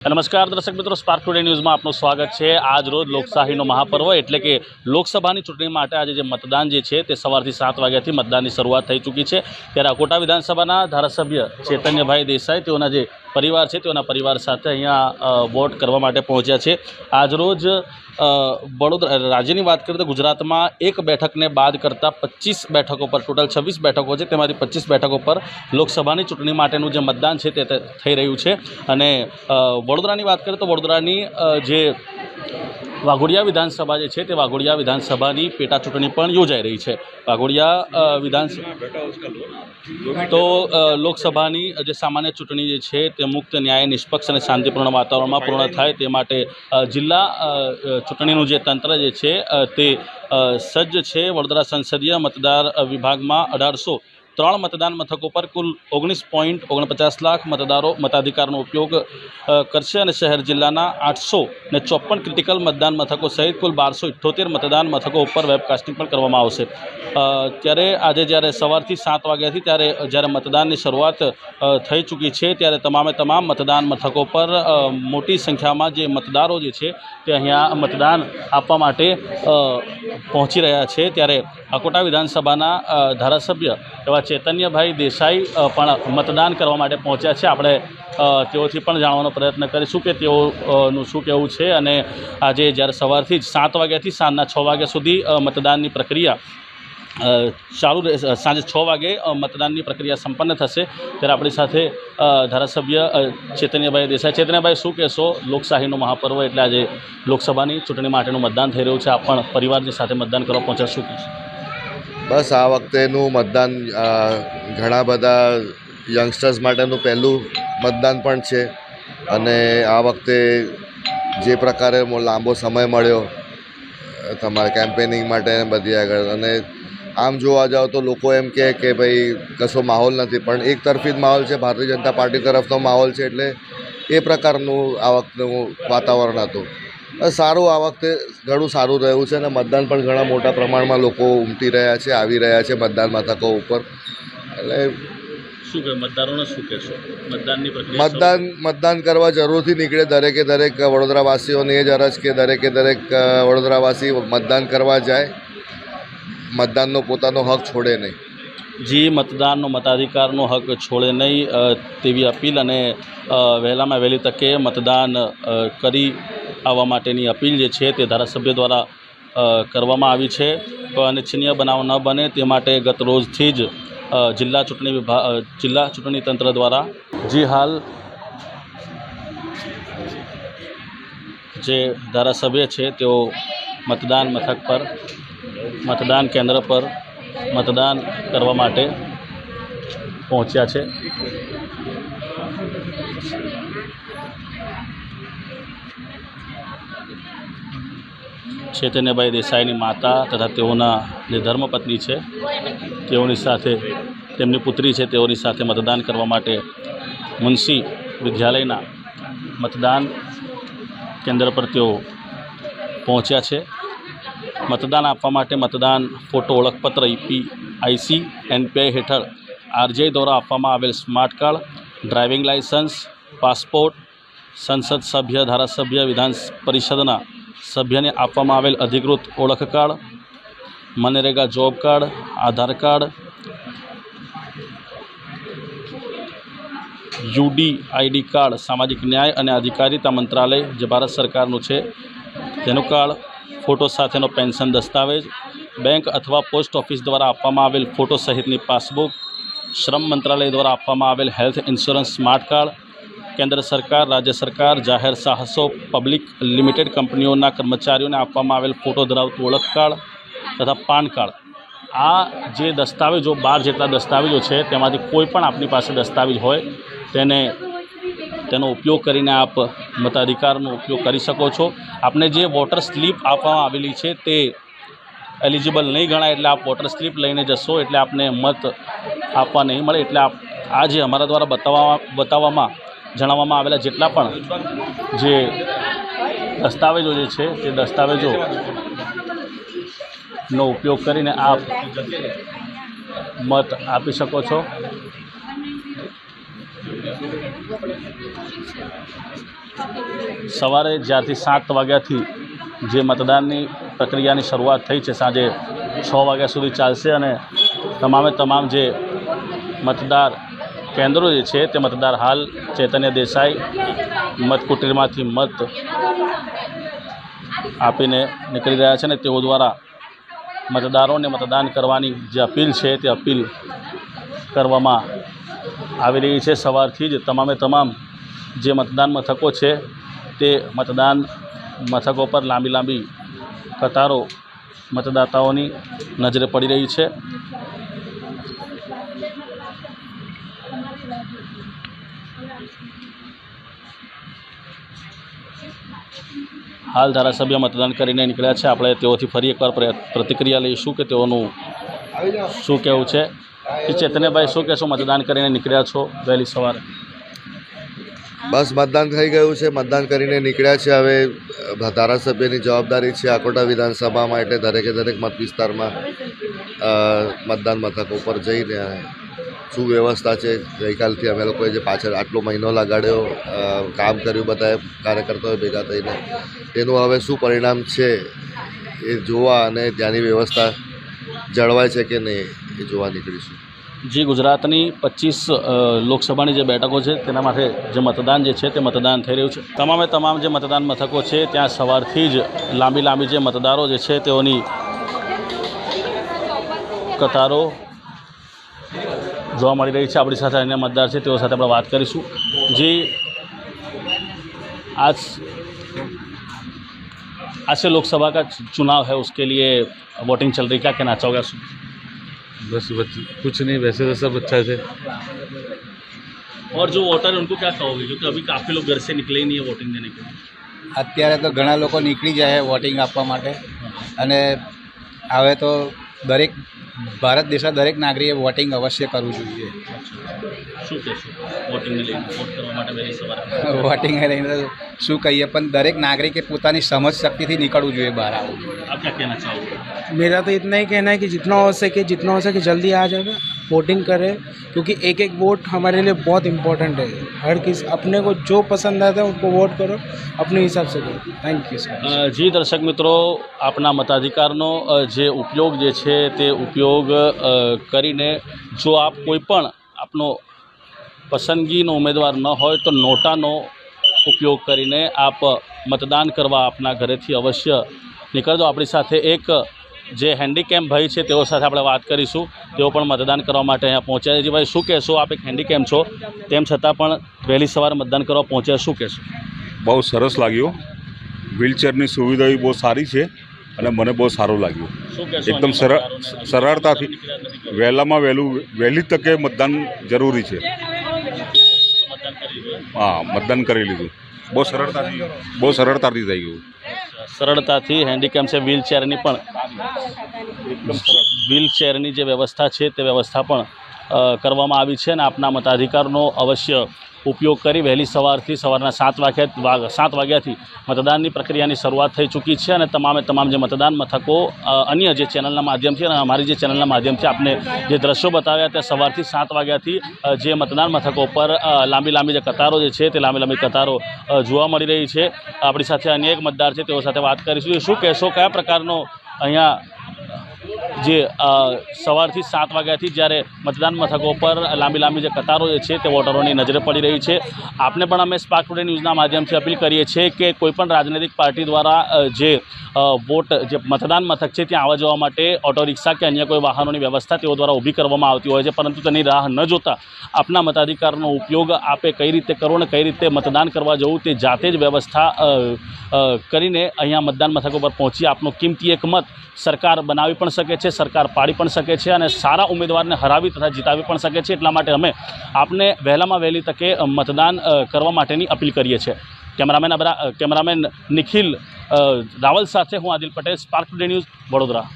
નમસ્કાર દર્શક મિત્રો સ્પાર્ક ટુડે ન્યૂઝમાં આપનું સ્વાગત છે. આજ રોજ લોકશાહીનો મહાપર્વ એટલે કે લોકસભાની ચૂંટણી માટે આજે જે મતદાન જે છે તે સવારથી સાત વાગ્યાથી મતદાનની શરૂઆત થઈ ચૂકી છે. ત્યારે અકોટા વિધાનસભાના ધારાસભ્ય ચૈતન્યભાઈ દેસાઈ તેઓના જે પરિવાર છે તેઓના પરિવાર સાથે અહીંયા વોટ કરવા માટે પહોંચ્યા છે. આજરોજ વડોદરા, રાજ્યની વાત કરીએ તો ગુજરાતમાં એક બેઠકને બાદ કરતાં પચીસ બેઠકો પર, ટોટલ છવ્વીસ બેઠકો છે, તેમાંથી પચીસ બેઠકો પર લોકસભાની ચૂંટણી માટેનું જે મતદાન છે તે થઈ રહ્યું છે. અને વડોદરાની વાત કરીએ તો વડોદરાની જે વાઘોડિયા વિધાનસભા જે છે તે વાઘોડિયા વિધાનસભાની પેટા ચૂંટણી પણ યોજાઈ રહી છે. વાઘોડિયા વિધાનસભા તો લોકસભાની જે સામાન્ય ચૂંટણી જે છે તે મુક્ત, ન્યાય, નિષ્પક્ષ અને શાંતિપૂર્ણ વાતાવરણમાં પૂર્ણ થાય તે માટે જિલ્લા ચૂંટણીનું જે તંત્ર જે છે તે સજ્જ છે. વડોદરા સંસદીય મતદાર વિભાગમાં અઢારસો ત્રણ મતદાન મથકો પર કુલ ઓગણીસ પોઈન્ટ ઓગણપચાસ લાખ મતદારો મતાધિકારનો ઉપયોગ કરશે અને શહેર જિલ્લાના આઠસો ને ચોપન ક્રિટિકલ મતદાન મથકો સહિત કુલ બારસો ઇઠ્ઠોતેર મતદાન મથકો ઉપર વેબકાસ્ટિંગ પણ કરવામાં આવશે. ત્યારે આજે જ્યારે સવારથી સાત વાગ્યાથી ત્યારે જ્યારે મતદાનની શરૂઆત થઈ ચૂકી છે ત્યારે તમામે તમામ મતદાન મથકો પર મોટી સંખ્યામાં જે મતદારો જે છે તે અહીંયા મતદાન આપવા માટે પહોંચી રહ્યા છે ત્યારે અકોટા વિધાનસભાના ધારાસભ્ય એવા ચૈતન્યભાઈ દેસાઈ પણ મતદાન કરવા માટે પહોંચ્યા છે. આપણે તેઓથી પણ જાણવાનો પ્રયત્ન કરીશું કે તેઓનું શું કહેવું છે. અને આજે જ્યારે સવારથી જ સાત વાગ્યાથી સાંજના છ વાગ્યા સુધી મતદાનની પ્રક્રિયા ચાલુ સાંજે છ વાગે મતદાનની પ્રક્રિયા સંપન્ન થશે. ત્યારે આપણી સાથે ધારાસભ્ય ચૈતન્યભાઈ દેસાઈ. ચેતન્યભાઈ, શું કહેશો? લોકશાહીનો મહાપર્વ એટલે આજે લોકસભાની ચૂંટણી માટેનું મતદાન થઈ રહ્યું છે. આપ પણ પરિવારની સાથે મતદાન કરવા પહોંચ્યા શું કહેશો? બસ આ વખતેનું મતદાન ઘણા બધા યંગસ્ટર્સ માટેનું પહેલું મતદાન પણ છે. અને આ વખતે જે પ્રકારે લાંબો સમય મળ્યો, તમારે કેમ્પેનિંગ માટે બધી આગળ. અને આમ જોવા જાઓ તો લોકો એમ કહે કે ભાઈ કશો માહોલ નથી. પણ એક તરફી જ માહોલ છે. ભારતીય જનતા પાર્ટી તરફનો માહોલ છે એટલે એ પ્રકારનું આ વખતનું વાતાવરણ હતું. સારું આ વખતે ઘણું સારું રહ્યું છે અને મતદાન પણ ઘણા મોટા પ્રમાણમાં લોકો ઉમટી રહ્યા છે આવી રહ્યા છે મતદાન મથકો ઉપર. એટલે શું કે મતદારોને શું કહેશો? મતદાનની મતદાન મતદાન કરવા જરૂરથી નીકળે દરેકે દરેક વડોદરાવાસીઓની એ જ અરજ કે દરેકે દરેક વડોદરાવાસી મતદાન કરવા જાય. મતદાનનો પોતાનો હક છોડે નહીં. જી, મતદાનનો મતાધિકારનો હક છોડે નહીં તેવી અપીલ અને વહેલામાં વહેલી તકે મતદાન કરી આવવા માટેની અપીલ જે છે તે ધારાસભ્ય દ્વારા કરવામાં આવી છે. અનિચ્છનીય બનાવ ન બને તે માટે ગત રોજથી જ જિલ્લા ચૂંટણી વિભાગ જિલ્લા ચૂંટણી તંત્ર દ્વારા જી હાલ જે ધારાસભ્ય છે તેઓ મતદાન મથક પર મતદાન કેન્દ્ર પર મતદાન કરવા માટે પહોંચ્યા છે. ચેતન્યભાઈ દેસાઈની માતા તથા તેઓના જે ધર્મપત્ની છે, તેઓની સાથે, તેમની પુત્રી છે, તેઓની સાથે મતદાન કરવા માટે મુનશી વિદ્યાલયના મતદાન કેન્દ્ર પર તેઓ પહોંચ્યા છે. મતદાન આપવા માટે મતદાન ફોટો ઓળખપત્ર ઈપી, આઈસી, એનપીઆઈ હેઠળ આરજીઆઈ દ્વારા આપવામાં આવેલ smart card, driving licence passport, સંસદ સભ્ય, ધારાસભ્ય, વિધાન પરિષદના સભ્યને આપવામાં આવેલ અધિકૃત ઓળખ card, MNREGA job card, Aadhaar card UDID card, સામાજિક ન્યાય અને અધિકારિતા મંત્રાલય, જે ભારત સરકારનું છે, તેનું કાર્ડ ફોટો સાથેનો પેન્શન દસ્તાવેજ, બેંક અથવા પોસ્ટ ઓફિસ દ્વારા આપવામાં આવેલ ફોટો સહિતની પાસબુક, શ્રમ મંત્રાલય દ્વારા આપવામાં આવેલ હેલ્થ ઇન્સ્યોરન્સ સ્માર્ટ કાર્ડ, કેન્દ્ર સરકાર, રાજ્ય સરકાર, જાહેર સાહસો, પબ્લિક લિમિટેડ કંપનીઓના કર્મચારીઓને આપવામાં આવેલ ફોટો ધરાવતું ઓળખ કાર્ડ તથા પાન કાર્ડ. આ જે દસ્તાવેજો, બાર જેટલા દસ્તાવેજો છે, તેમાંથી કોઈ પણ આપની પાસે દસ્તાવેજ હોય, તેને તેનો ઉપયોગ કરીને આપ મતાધિકારનો ઉપયોગ કરી શકો છો. આપને જે વોટર સ્લીપ આપવામાં આવેલી છે તે એલિજિબલ નહીં ગણાય એટલે આપ વોટર સ્લીપ લઈને જશો એટલે આપને મત આપવા નહીં મળે એટલે આપ આજે અમારા દ્વારા બતાવવા, બતાવવામાં, જણાવવામાં આવેલા જેટલા પણ જે દસ્તાવેજો જે છે તે દસ્તાવેજો નો ઉપયોગ કરીને આપ મત આપી શકો છો. સવારે જ્યારથી સાત વાગ્યાથી જે મતદાનની પ્રક્રિયાની શરૂઆત થઈ છે, સાંજે છ વાગ્યા સુધી ચાલશે અને તમામે તમામ જે મતદાર કેન્દ્રો જે છે, તે મતદાર હાલ ચૈતન્ય દેસાઈ મતકુટીરમાંથી મત આપીને નીકળી રહ્યા છે અને તેઓ દ્વારા મતદારોને મતદાન કરવાની જે અપીલ છે, તે અપીલ કરવામાં આવી રહી છે સવારથી જ તમામે તમામ જે મતદાન મથકો છે તે મતદાન મથકો પર લાંબી લાંબી કતારો મતદાતાઓની નજરે પડી રહી છે. હાલ ધારાસભ્ય મતદાન કરીને નીકળ્યા છે. આપણે તેઓથી ફરી એકવાર પ્ર- પ્રતિક્રિયા લઈશું કે તેઓનું શું કહેવું છે. કે ચેતન્યભાઈ, શું કહેશો? મતદાન કરીને નીકળ્યા છો વહેલી સવારે? બસ, મતદાન થઈ ગયું છે. મતદાન કરીને નીકળ્યા છે. હવે ધારાસભ્યની જવાબદારી છે આકોટા વિધાનસભામાં એટલે દરેકે દરેક મત વિસ્તારમાં મતદાન મથકો પર જઈને, શું વ્યવસ્થા છે? ગઈકાલથી અમે લોકોએ જે પાછળ આટલો મહિનો લગાડ્યો કામ કર્યું બધાએ કાર્યકર્તાઓ ભેગા થઈને, તેનું હવે શું પરિણામ છે એ જોવા અને ત્યાંની વ્યવસ્થા જળવાય છે કે નહીં એ જોવા નીકળીશું જી ગુજરાતની પચીસ લોકસભાની જે બેઠકો છે તેના માટે જે મતદાન જે છે તે મતદાન થઈ રહ્યું છે તમામે તમામ જે મતદાન મથકો છે ત્યાં સવારથી જ લાંબી લાંબી જે મતદારો જે છે તેઓની કતારો જોવા મળી રહી છે આપણી સાથે અન્ય મતદાર છે તેઓ સાથે આપણે વાત કરીશું જી आज आज से लोकसभा का चुनाव है उसके लिए वोटिंग चल रही क्या कहना चाहोगे बस बच, कुछ नहीं वैसे तो सब अच्छा से और जो वोटर है उनको क्या कहोगे क्योंकि अभी काफ़ी लोग घर से निकले ही नहीं है वोटिंग देने के लिए અત્યારે તો ઘણા લોકો નીકળી જાય છે વોટિંગ આપવા માટે અને હવે તો દરેક ભારત દેશના દરેક નાગરિકે વોટિંગ અવશ્ય કરવું જોઈએ શું કહેશો વોટિંગને લઈને વોટ કરવા માટે વહેલી સવારે વોટિંગ લઈને તો શું કહીએ પણ દરેક નાગરિકે પોતાની સમજ શક્તિથી નીકળવું જોઈએ બહાર આવવું જોઈએ आप क्या कहना चाहोगे मेरा तो इतना ही कहना है कि जितना हो सके जितना हो सके जल्दी आ जाएगा वोटिंग करें क्योंकि एक एक वोट हमारे लिए बहुत इम्पोर्टेंट है हर किस अपने को जो पसंद आता है उनको वोट करो अपने हिसाब से करो थैंक यू सर અ, જી દર્શક મિત્રો આપના મતાધિકારનો અ, જે ઉપયોગ જે છે તે ઉપયોગ અ, કરીને જો આપ કોઈ પણ આપનો પસંદગીનો ઉમેદવાર ન હોય તો નોટાનો ઉપયોગ કરીને આપ મતદાન કરવા આપના ઘરેથી અવશ્ય નીકળજો. આપણી સાથે એક જે હેન્ડીકેમ ભાઈ છે તેઓ સાથે આપણે વાત કરીશું. તેઓ પણ મતદાન કરવા માટે અહીંયા પહોંચ્યા છે. ભાઈ શું કહેશો? આપ એક હેન્ડીકેમ છો. તેમ છતાં પણ વહેલી સવારે મતદાન કરવા પહોંચ્યા. શું કહેશો? બહુ સરસ લાગ્યું. વ્હીલચેરની સુવિધા બહુ સારી છે. અને મને બહુ સારું લાગ્યું. એકદમ સરળ સરળતાથી? વહેલામાં વહેલું વહેલી તકે મતદાન જરૂરી છે. હા મતદાન કરી લીધું. બહુ સરળતાથી બહુ સરળતાથી થઈ ગયું. સરળતાથી હેન્ડીકેમ છે વ્હીલચેરની પણ. વ્હીલચેરની જે વ્યવસ્થા છે તે વ્યવસ્થા પણ કરવામાં આવી છે અને આપના મતાધિકારનો અવશ્ય ઉપયોગ કરી વહેલી સવારથી સવારના સાત વાગ્યા વાગ સાત વાગ્યાથી મતદાનની પ્રક્રિયાની શરૂઆત થઈ ચૂકી છે અને તમામે તમામ જે મતદાન મથકો અન્ય જે ચેનલના માધ્યમથી અને અમારી જે ચેનલના માધ્યમથી આપને જે દ્રશ્યો બતાવ્યા તે સવારથી સાત વાગ્યાથી જે મતદાન મથકો પર લાંબી લાંબી જે કતારો જે છે, તે લાંબી લાંબી કતારો જોવા મળી રહી છે. આપણી સાથે અન્ય એક મતદાર છે, તેઓ સાથે વાત કરીશું. શું કહેશો? કયા પ્રકારનો અહીંયા જે સવારથી સાત વાગ્યાથી જ્યારે મતદાન મથકો પર લાંબી લાંબી જે કતારો જે છે તે વોટરોની નજરે પડી રહી છે. આપને પણ અમે સ્પાર્ક ટુડે ન્યૂઝના માધ્યમથી અપીલ કરીએ છીએ કે કોઈપણ રાજનૈતિક પાર્ટી દ્વારા જે વોટ, જે મતદાન મથક છે ત્યાં આવવા જવા માટે ઓટો રિક્ષા કે અન્ય કોઈ વાહનોની વ્યવસ્થા તેઓ દ્વારા ઊભી કરવામાં આવતી હોય છે. પરંતુ તેની રાહ ન જોતા આપના મતાધિકારનો ઉપયોગ આપે કઈ રીતે કરવો અને કઈ રીતે મતદાન કરવા જવું તે જાતે જ વ્યવસ્થા કરીને અહીંયા મતદાન મથકો પર પહોંચી આપનો કિંમતી એક મત સરકાર બનાવી પણ શકે છે. સરકાર પાડી પણ શકે છે અને સારા ઉમેદવારને હરાવી તથા જીતાવી પણ શકે છે. એટલા માટે અમે આપને વહેલામાં વહેલી તકે મતદાન કરવા માટેની અપીલ કરીએ છીએ. કેમેરામેન કેમેરામેન નિખિલ રાવલ સાથે હું Adil Patel, Spark Today News Vadodara.